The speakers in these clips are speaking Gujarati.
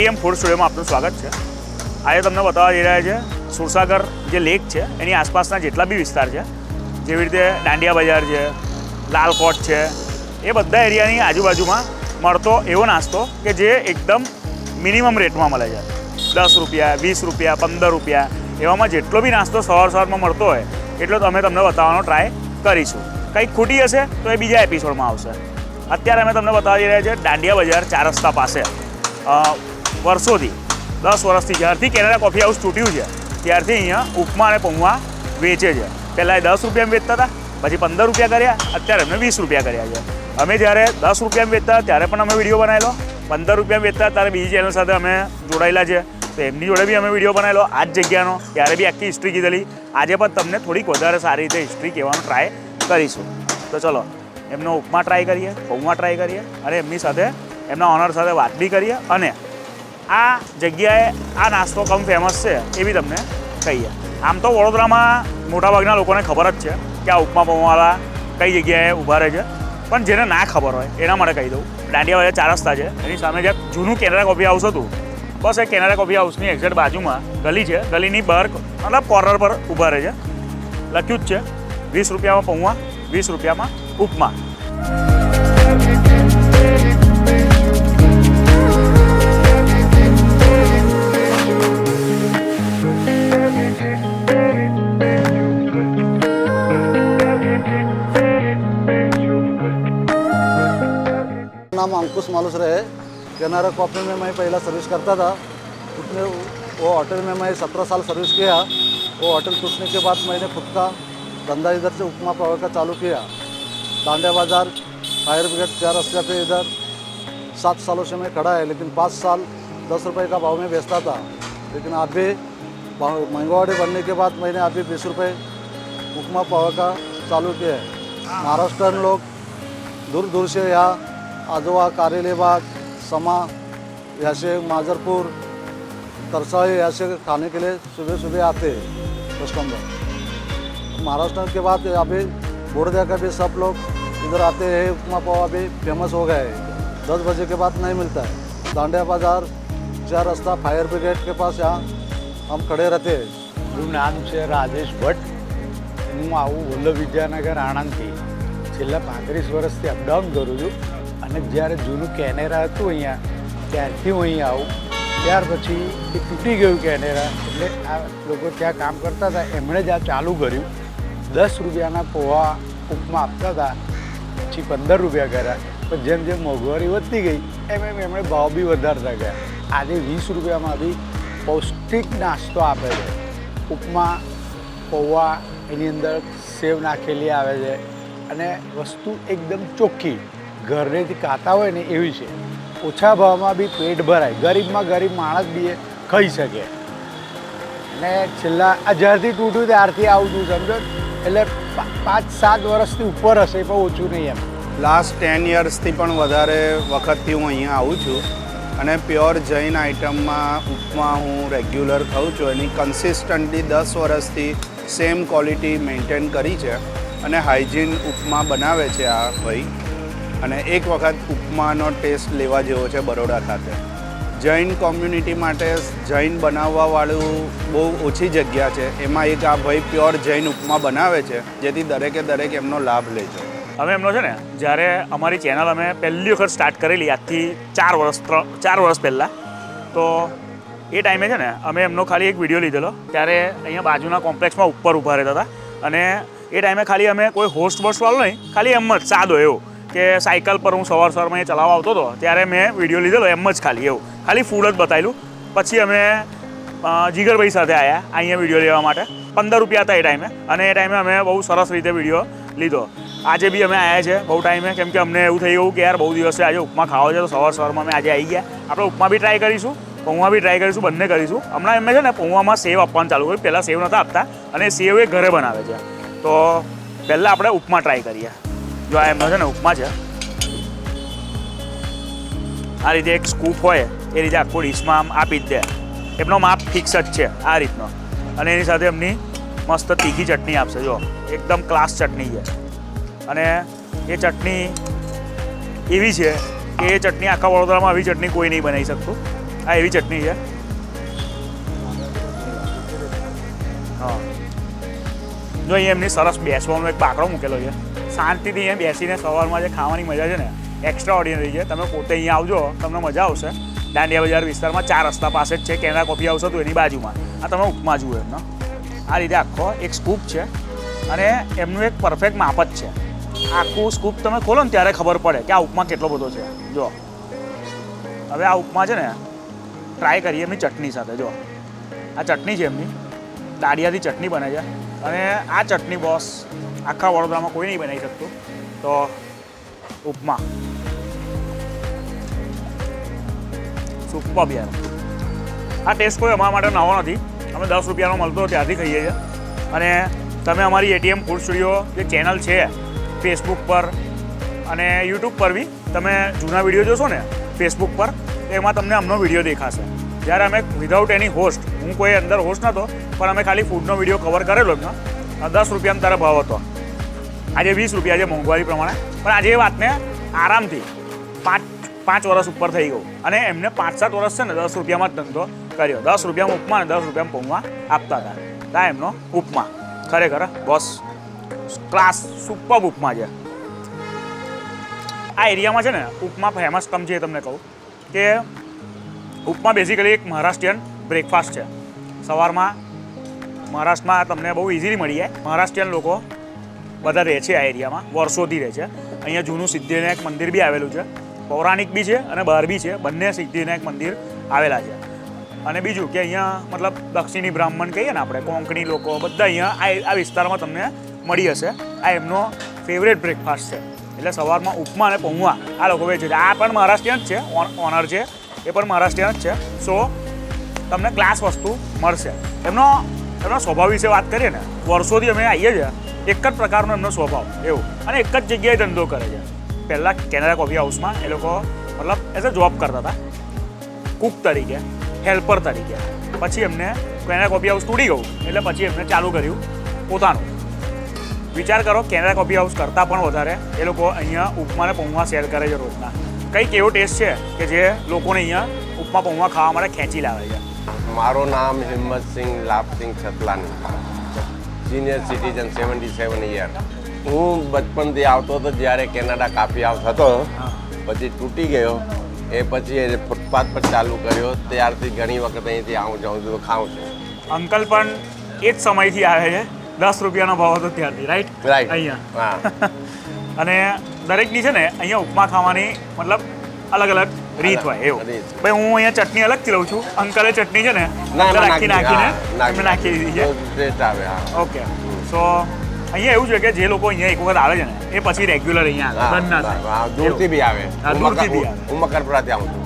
એટીએમ ફૂડ સ્ટુડિયોમાં આપનું સ્વાગત છે. આજે તમને બતાવવા જઈ રહ્યા છે, સુરસાગર જે લેક છે, એની આસપાસના જેટલા બી વિસ્તાર છે, જેવી રીતે દાંડિયા બજાર છે, લાલકોટ છે, એ બધા એરિયાની આજુબાજુમાં મળતો એવો નાસ્તો કે જે એકદમ મિનિમમ રેટમાં મળે છે. દસ રૂપિયા, વીસ રૂપિયા, પંદર રૂપિયા એવામાં જેટલો બી નાસ્તો સવાર સવારમાં મળતો હોય, એટલો અમે તમને બતાવવાનો ટ્રાય કરીશું. કંઈક ખૂટી હશે તો એ બીજા એપિસોડમાં આવશે. અત્યારે અમે તમને બતાવી રહ્યા છીએ દાંડિયા બજાર ચાર રસ્તા પાસે. વર્ષોથી, દસ વર્ષથી જ્યારથી કેનેડા કોફી હાઉસ તૂટ્યું છે, ત્યારથી અહીંયા ઉપમા અને પૌવા વેચે છે. પહેલાં એ દસ રૂપિયામાં વેચતા હતા, પછી પંદર રૂપિયા કર્યા, અત્યારે અમને વીસ રૂપિયા કર્યા છે. અમે જ્યારે દસ રૂપિયામાં વેચતા ત્યારે પણ અમે વીડિયો બનાવેલો. પંદર રૂપિયામાં વેચતા ત્યારે બીજી ચેનલ સાથે અમે જોડાયેલા છે. તો એમની જોડે બી અમે વીડિયો બનાવેલો આ જ જગ્યાનો, ત્યારે બી આખી હિસ્ટ્રી કીધેલી. આજે પણ તમને થોડીક વધારે સારી રીતે હિસ્ટ્રી કહેવાનો ટ્રાય કરીશું. તો ચલો, એમનો ઉપમા ટ્રાય કરીએ, પૌવા ટ્રાય કરીએ અને એમની સાથે, એમના ઓનર સાથે વાત બી કરીએ અને આ જગ્યાએ આ નાસ્તો કમ ફેમસ છે, એ બી તમને કહીએ. આમ તો વડોદરામાં મોટાભાગના લોકોને ખબર જ છે કે આ ઉપમા પૌવાળા કઈ જગ્યાએ ઊભા રહે છે. પણ જેને ના ખબર હોય, એના માટે કહી દઉં. દાંડિયા વાળા ચાર રસ્તા છે. એની સામે જે જૂનું કેનેરા કોફી હાઉસ હતું, બસ એ કેનેરા કોફી હાઉસની એક્ઝેક્ટ બાજુમાં ગલી છે. ગલીની બહાર મતલબ કોર્નર પર ઊભા રહે છે. લખ્યું જ છે, વીસ રૂપિયામાં પૌવા, વીસ રૂપિયામાં ઉપમા. नाम अंकुश मालूसरे है केनारा कॉफी में मैं पहला सर्विस करता था उसमें वो होटल में मैं सत्रह साल सर्विस किया वो होटल टूटने के बाद मैंने खुद का धंधा इधर से उपमा पावर का चालू किया डांडिया बाज़ार फायर ब्रिगेड चार रस्ते पे इधर सात सालों से मैं खड़ा है लेकिन पाँच साल दस रुपए का भाव में बेचता था लेकिन अभी भाव- महंगावाड़ी बढ़ने के बाद मैंने अभी बीस रुपये उपमा पावर का चालू किया है महाराष्ट्रन लोग दूर दूर से यहाँ आजवा कारेलीबाग समा यहाँ से माजरपुर तरसाई यहाँ से खाने के लिए सुबह सुबह आते हैं कस्टमर महाराष्ट्र के बाद अभी बोड़िया का भी सब लोग इधर आते हैं उपमा पावा भी फेमस हो गए है दस बजे के बाद नहीं मिलता है दांडिया बाजार चार रास्ता फायर ब्रिगेड के पास यहाँ हम खड़े रहते हैं મારું નામ છે રાજેશ ભટ્ટ હું આવું વલ્લભ વિદ્યાનગર આણંદથી છેલ્લા પાંત્રીસ વર્ષથી અપડાઉન કરું છું અને જ્યારે જૂનું કેનેરા હતું અહીંયા, ત્યારથી હું અહીં આવું. ત્યાર પછી એ તૂટી ગયું કેનેરા, એટલે આ લોકો ત્યાં કામ કરતા હતા. એમણે જ આ ચાલુ કર્યું. દસ રૂપિયાના પૌવા ઉપમા આપતા હતા. પછી પંદર રૂપિયા કર્યા. પણ જેમ જેમ મોંઘવારી વધતી ગઈ, એમ એમ એમણે ભાવ બી વધારતા ગયા. આજે વીસ રૂપિયામાં બી પૌષ્ટિક નાસ્તો આપે છે. ઉપમા, પૌવા એની અંદર સેવ નાખેલી આવે છે. અને વસ્તુ એકદમ ચોખ્ખી. ઘરેથી કાતા હોય ને એવી છે, ઓછા ભાવમાં બી પેટ ભરાય. ગરીબમાં ગરીબ માણસ બી એ ખાઈ શકે. અને છેલ્લા, આ જ્યારથી તૂટ્યું ત્યારથી આવું છું સમજો? એટલે પાંચ સાત વર્ષથી ઉપર હશે, પણ ઓછું નહીં એમ. લાસ્ટ ટેન યર્સથી પણ વધારે વખતથી હું અહીંયા આવું છું. અને પ્યોર જૈન આઇટમમાં ઉપમા હું રેગ્યુલર ખાઉં છું. એની કન્સિસ્ટન્ટલી દસ વર્ષથી સેમ ક્વોલિટી મેન્ટેન કરી છે. અને હાઇજીન ઉપમા બનાવે છે આ ભાઈ. અને એક વખત ઉપમાનો ટેસ્ટ લેવા જેવો છે બરોડા ખાતે. જૈન કોમ્યુનિટી માટે જૈન બનાવવાવાળું બહુ ઓછી જગ્યા છે. એમાં એક આ ભાઈ પ્યોર જૈન ઉપમા બનાવે છે, જેથી દરેકે દરેક એમનો લાભ લેજો અમે એમનો છે ને, જ્યારે અમારી ચેનલ અમે પહેલી વખત સ્ટાર્ટ કરેલી, આજથી ચાર વર્ષ ત્રણ ચાર વર્ષ પહેલાં, તો એ ટાઈમે છે ને, અમે એમનો ખાલી એક વીડિયો લીધેલો, ત્યારે અહીંયા બાજુના કોમ્પ્લેક્સમાં ઉપર ઊભા રહેતા હતા. અને એ ટાઈમે ખાલી અમે કોઈ હોસ્ટ બોસ્ટવાળો નહીં, ખાલી એમ જ, સાદો એવો. કે સાયકલ પર હું સવાર સવારમાં એ ચલાવવા આવતો હતો, ત્યારે મેં વીડિયો લીધેલો, એમ જ ખાલી, એવું. ખાલી ફૂડ જ બતાવેલું પછી અમે જીગરભાઈ સાથે આવ્યા અહીંયા વીડિયો લેવા માટે. પંદર રૂપિયા હતા એ ટાઈમે, અને એ ટાઈમે અમે બહુ સરસ રીતે વીડિયો લીધો. આજે બી અમે આવ્યા છે, બહુ ટાઈમે, કેમ કે અમને એવું થઈ ગયું કે યાર, બહુ દિવસે આજે ઉપમા ખાવા છે, તો સવાર સવારમાં અમે આજે આવી ગયા. આપણે ઉપમા બી ટ્રાય કરીશું, પૌવા બી ટ્રાય કરીશું, બંને કરીશું. હમણાં એમને છે ને, પૌવામાં સેવ આપવાનું ચાલુ કર્યું. પહેલાં સેવ નહોતા આપતા, અને સેવ એ ઘરે બનાવે છે. તો પહેલાં આપણે ઉપમા ટ્રાય કરીએ. જો આ એમનો છે ને ઉપમા છે. આ રીતે એક સ્કૂપ હોય, એ રીતે આખું ડીશમાં આમ આપી જ દે. એમનો માપ ફિક્સ જ છે આ રીતનો. અને એની સાથે એમની મસ્ત તીખી ચટણી આપશે, જો. એકદમ ક્લાસ ચટણી છે. અને એ ચટણી એવી છે કે એ ચટણી આખા વડોદરામાં આવી ચટણી કોઈ નહીં બનાવી શકતું. આ એવી ચટણી છે. હા. જો અહીંયા એમની સરસ બેસવાનો એક બાકડો મૂકેલો છે. શાંતિથી અહીંયા બેસીને સવારમાં જે ખાવાની મજા છે ને એક્સ્ટ્રા ઓર્ડિનરી છે. તમે પોતે અહીંયા આવજો, તમને મજા આવશે. દાંડિયા બજાર વિસ્તારમાં ચાર રસ્તા પાસે જ છે કેનરા કોફી હાઉસ હતું એની બાજુમાં. આ તમે ઉપમા જુઓ એમનો. આ રીતે આખો એક સ્કૂપ છે અને એમનું એક પરફેક્ટ માપ જ છે. આખું સ્કૂપ તમે ખોલો ને ત્યારે ખબર પડે કે આ ઉપમા કેટલો બધો છે. જો હવે આ ઉપમા છે ને ટ્રાય કરીએ એમની ચટણી સાથે જો આ ચટણી છે એમની. દાળિયાથી ચટણી બને છે. અને આ ચટણી બોસ આખા વડોદરામાં કોઈ નહીં બનાવી શકતું. તો ઉપમા. સુપર યાર આ ટેસ્ટ કોઈ અમારા માટે નવો નથી. અમે દસ રૂપિયાનો મળતો ત્યાંથી ખાઈએ છીએ. અને તમે અમારી એટીએમ ફૂડ સ્ટુડિયો જે ચેનલ છે ફેસબુક પર અને યુટ્યુબ પર બી, તમે જૂના વીડિયો જોશો ને ફેસબુક પર, તો એમાં તમને અમનો વીડિયો દેખાશે. જ્યારે અમે વિધાઉટ એની હોસ્ટ હું કોઈ અંદર હોસ્ટ નહોતો પણ અમે ખાલી ફૂડનો વીડિયો કવર કરેલો એમનો દસ રૂપિયાનો તારા ભાવ હતો. આજે વીસ રૂપિયા છે મોંઘવારી પ્રમાણે. પણ આજે એ વાતને આરામથી પાંચ પાંચ વર્ષ ઉપર થઈ ગયું. અને એમને પાંચ, સાત વર્ષ છે ને દસ રૂપિયામાં જ ધંધો કર્યો. દસ રૂપિયામાં ઉપમા અને દસ રૂપિયામાં પૌવા આપતા હતા. તા એમનો ઉપમા. ખરેખર બોસ ક્લાસ સુપર ઉપમા છે. આ એરિયામાં છે ને ઉપમા ફેમસ કમ છે તમને કહું કે ઉપમા બેઝિકલી એક મહારાષ્ટ્રીયન બ્રેકફાસ્ટ છે. સવારમાં મહારાષ્ટ્રમાં તમને બહુ ઇઝીલી મળી જાય. મહારાષ્ટ્રીયન લોકો બધા રહે છે આ એરિયામાં વર્ષોથી રહે છે. અહીંયા જૂનું સિદ્ધિવિનાયક મંદિર બી આવેલું છે. પૌરાણિક બી છે અને બહાર બી છે. બંને સિદ્ધિવિનાયક મંદિર આવેલા છે. અને બીજું કે અહીંયા મતલબ દક્ષિણી બ્રાહ્મણ કહીએ ને આપણે, કોંકણી લોકો બધા અહીંયા આ વિસ્તારમાં તમને મળી હશે. આ એમનો ફેવરેટ બ્રેકફાસ્ટ છે. એટલે સવારમાં ઉપમા અને પૌવા આ લોકો વેચે છે. આ પણ મહારાષ્ટ્રીયન જ છે. ઓનર છે. એ પણ મહારાષ્ટ્રીયન જ છે. સો, તમને ક્લાસ વસ્તુ મળશે. એમનો એમનો સ્વભાવ વિશે વાત કરીએ ને, વર્ષોથી અમે આવીએ છીએ. એક જ પ્રકારનો એમનો સ્વભાવ, એવું. અને એક જ જગ્યાએ ધંધો કરે છે. પહેલાં કેનેરા કોફી હાઉસમાં એ લોકો મતલબ એઝ અ જોબ કરતા હતા. કુક તરીકે હેલ્પર તરીકે. પછી એમને કેનેરા કોફી હાઉસ તૂટી ગયું, એટલે પછી એમને ચાલુ કર્યું પોતાનું. વિચાર કરો કેનેરા કોફી હાઉસ કરતાં પણ વધારે એ લોકો અહીંયા ઉપમા અને પૌવા શેર કરે છે રોજના. કંઈક એવો ટેસ્ટ છે કે જે લોકોને અહીંયા ઉપમા પૌવા ખાવા માટે ખેંચી લાવે છે. મારું નામ Himmatsinh Labhsinh Chhatlani senior citizen seventy seven year હું બચપનથી આવતો હતો જ્યારે કેનેડા કાફી હાઉસ હતો. પછી તૂટી ગયો. એ પછી એ ફૂટપાથ પર ચાલુ કર્યો. ત્યારથી ઘણી વખત અહીંથી આવું જાઉં છું ખાઉં છું. અંકલ પણ એ જ સમયથી આવે છે. દસ રૂપિયાનો ભાવ હતો ત્યારથી રાઈટ રાઈટ અહીંયા. હા. અને દરેકની છે ને અહીંયા ઉપમા ખાવાની મતલબ અલગ અલગ રીત હોય એવું. ભાઈ હું અહીંયા ચટણી અલગથી લઉં છું. અંકલે ચટણી છે ને નાખી નાખીને નાખી દીધી છે. ઓકે. સો અહીંયા એવું છે કે જે લોકો અહીંયા એક વખત આવે છે ને એ પછી રેગ્યુલર અહીંયા આવે દૂરથી બી આવે. હું દૂરથી બી આવે. હું મકરપુરાથી આવું છું.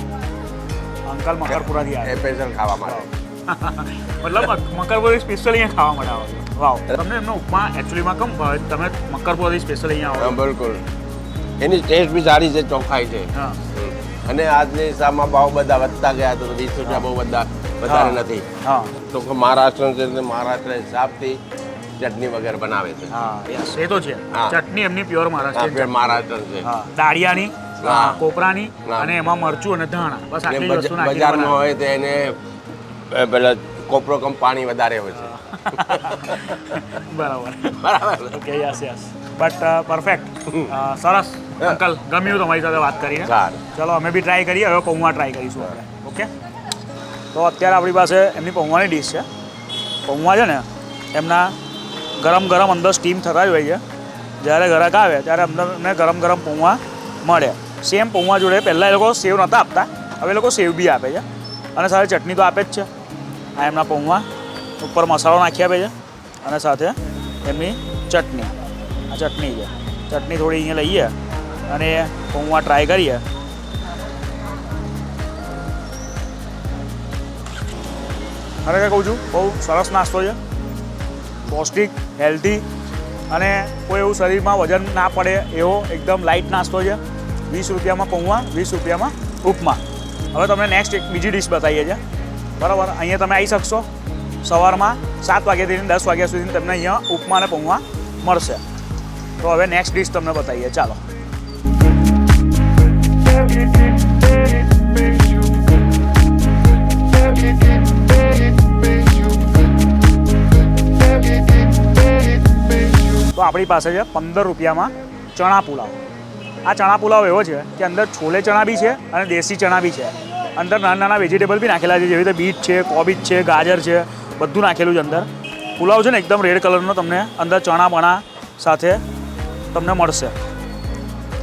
અંકલ મકરપુરાથી આવે. સ્પેશિયલ ખાવા માટે. મતલબ મકરપુરી સ્પેશિયલ અહીંયા ખાવા માટે આવો છો. વાવ. તમને એમનો ઉપમા એકચ્યુઅલીમાં કમ ભાવે? તમે મકરપુરી સ્પેશિયલ અહીંયા આવો બિલકુલ. એની ટેસ્ટ બી સારી છે ચોખાઈ છે. હા. અને આજની હિસાબમાં ભાવ બધા વધતા ગયા તો વીસ રૂપિયા બહુ બધા વધારે નથી. તો મહારાષ્ટ્ર છે મહારાષ્ટ્ર હિસાબથી ચટણી વગેરે બનાવે છે. એ તો છે. ચટણી એમની પ્યોર મહારાષ્ટ્ર મહારાષ્ટ્ર છે. દાળિયાની કોપરાની અને એમાં મરચું અને ધાણા. બસ આટલી વસ્તુ બજારમાં હોય તો એને પેલા કોપરો કમ પાણી વધારે હોય છે. બરાબર. બરાબર. Okay yes yes. But perfect સરસ. અંકલ ગમ્યું તમારી સાથે વાત કરીને. સારું. ચલો અમે બી ટ્રાય કરીએ. હવે પૌવા ટ્રાય કરીશું આપણે. ઓકે તો અત્યારે આપણી પાસે એમની પૌવાની ડીશ છે. પૌવા છે ને એમના ગરમ ગરમ અંદર સ્ટીમ થતા જ હોય છે. જ્યારે ગ્રાહક આવે ત્યારે અંદર એમને ગરમ ગરમ પૌવા મળે. સેમ પૌવા જોડે પહેલાં એ લોકો સેવ નહોતા આપતા. હવે એ લોકો સેવ બી આપે છે. અને સાથે ચટણી તો આપે જ છે. આ એમના પૌવા. ઉપર મસાલો નાખી આપે છે. અને સાથે એમની ચટણી. આ ચટણી છે. ચટણી થોડી અહીંયા લઈએ અને પૌવા ટ્રાય કરીએ. ખરેખર કહું છું બહુ સરસ નાસ્તો છે. પૌષ્ટિક હેલ્ધી અને કોઈ એવું શરીરમાં વજન ના પડે એવો એકદમ લાઇટ નાસ્તો છે. વીસ રૂપિયામાં પૌવા, વીસ રૂપિયામાં ઉપમા. હવે તમને નેક્સ્ટ એક બીજી ડિશ બતાવીએ છીએ. બરાબર, અહીંયા તમે આવી શકશો. સવારમાં સાત વાગ્યાથી દસ વાગ્યા સુધી તમને અહીંયા ઉપમા અને પૌવા મળશે. તો હવે નેક્સ્ટ ડિશ તમને બતાવીએ. ચાલો. તો આપણી પાસે છે પંદર રૂપિયામાં ચણા પુલાવ. આ ચણા પુલાવ એવો છે કે અંદર છોલે ચણા બી છે અને દેશી ચણા બી છે. અંદર નાના નાના વેજીટેબલ બી નાખેલા છે, જેવી રીતે બીટ છે, કોબીજ છે, ગાજર છે, બધું નાખેલું છે અંદર. પુલાવ છે ને એકદમ રેડ કલરનો તમને અંદર ચણા બણા સાથે તમને મળશે.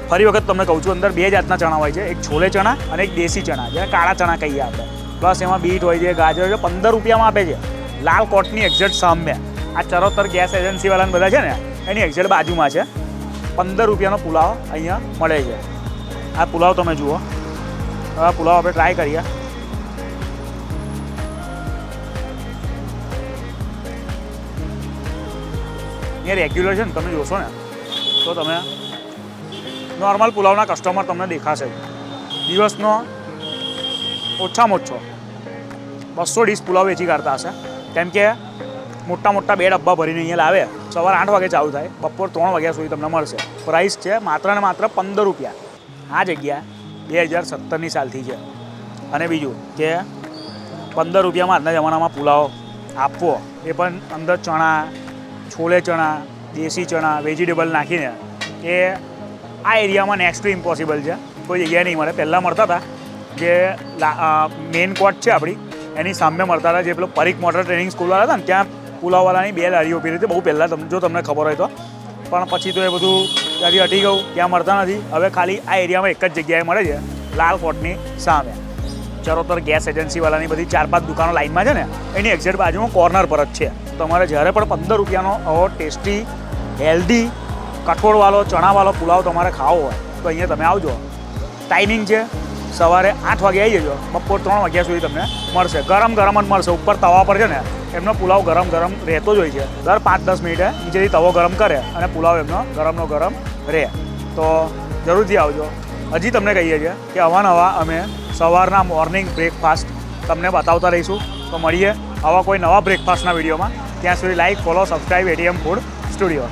ફરી વખત તમને કહું છું, અંદર બે જાતના ચણા હોય છે. એક છોલે ચણા અને એક દેશી ચણા, જેને કાળા ચણા કહીએ આપણે. પ્લસ એમાં બીટ હોય છે, ગાજર છે, પંદર રૂપિયામાં આપે છે. લાલ કોટની એક્ઝેક્ટ સામે. આ ચરોતર ગેસ એજન્સીવાળાને બધા છે ને, એની એક્ઝેક્ટ બાજુમાં છે. પંદર રૂપિયાનો પુલાવ અહીંયા મળે છે. આ પુલાવ તમે જુઓ. આ પુલાવ આપણે ટ્રાય કરીએ. એ રેગ્યુલર છે ને, તમે જોશો ને. તો તમે નોર્મલ પુલાવના કસ્ટમર તમને દેખાશે. દિવસનો ઓછામાં ઓછો બસો ડીશ પુલાવ વેચી કાઢતા હશે. કેમ કે મોટા મોટા બે ડબ્બા ભરીને અહીંયા લાવે. સવારે આઠ વાગે ચાલુ થાય. બપોર ત્રણ વાગ્યા સુધી તમને મળશે. પ્રાઇસ છે માત્ર ને માત્ર પંદર રૂપિયા. આ જગ્યા બે હજાર સત્તરની સાલથી છે. અને બીજું કે પંદર રૂપિયામાં આજના જમાનામાં પુલાવ આપવો. એ પણ અંદર ચણા, છોલે ચણા દેશી ચણા વેજીટેબલ નાખીને એ આ એરિયામાં નેક્સ્ટ ટુ ઇમ્પોસિબલ છે. કોઈ જગ્યાએ નહીં મળે. પહેલાં મળતા હતા જે મેઇન કોર્ટ છે આપણી. એની સામે મળતા હતા જે પેલો પરીખ મોટર ટ્રેનિંગ સ્કૂલવાળા હતા ને, ત્યાં પુલાવવાળાની બે લારીઓ ઊભી હતી. બહુ પહેલાં તમને જો તમને ખબર હોય તો. પણ પછી તો એ બધું ત્યાંથી હટી ગયું. ત્યાં મળતા નથી. હવે ખાલી આ એરિયામાં એક જ જગ્યાએ મળે છે, લાલ કોર્ટની સામે. ચરોતર ગેસ એજન્સીવાળાની બધી ચાર પાંચ દુકાનો લાઈનમાં છે ને, એની એક્ઝેક્ટ બાજુમાં કોર્નર પર જ છે. તમારે જ્યારે પણ પંદર રૂપિયાનો આવો ટેસ્ટી હેલ્ધી કઠોળવાળો, ચણાવાળો પુલાવ તમારે ખાવો હોય, તો અહીંયા તમે આવજો. ટાઈમિંગ છે, સવારે આઠ વાગે આવી જજો, બપોર ત્રણ વાગ્યા સુધી તમને મળશે. ગરમ ગરમ જ મળશે. ઉપર તવા પર છે ને, એમનો પુલાવ ગરમ ગરમ રહેતો જ હોય છે. દર પાંચ દસ મિનિટે નીચેથી તવો ગરમ કરે અને પુલાવ એમનો ગરમનો ગરમ રહે. તો જરૂરથી આવજો. હજી તમને કહીએ છીએ કે અવાનવા અમે સવારના મોર્નિંગ બ્રેકફાસ્ટ તમને બતાવતા રહીશું. તો મળીએ આવા કોઈ નવા બ્રેકફાસ્ટના વિડીયોમાં. ત્યાં સુધી like follow subscribe ATM Food Studio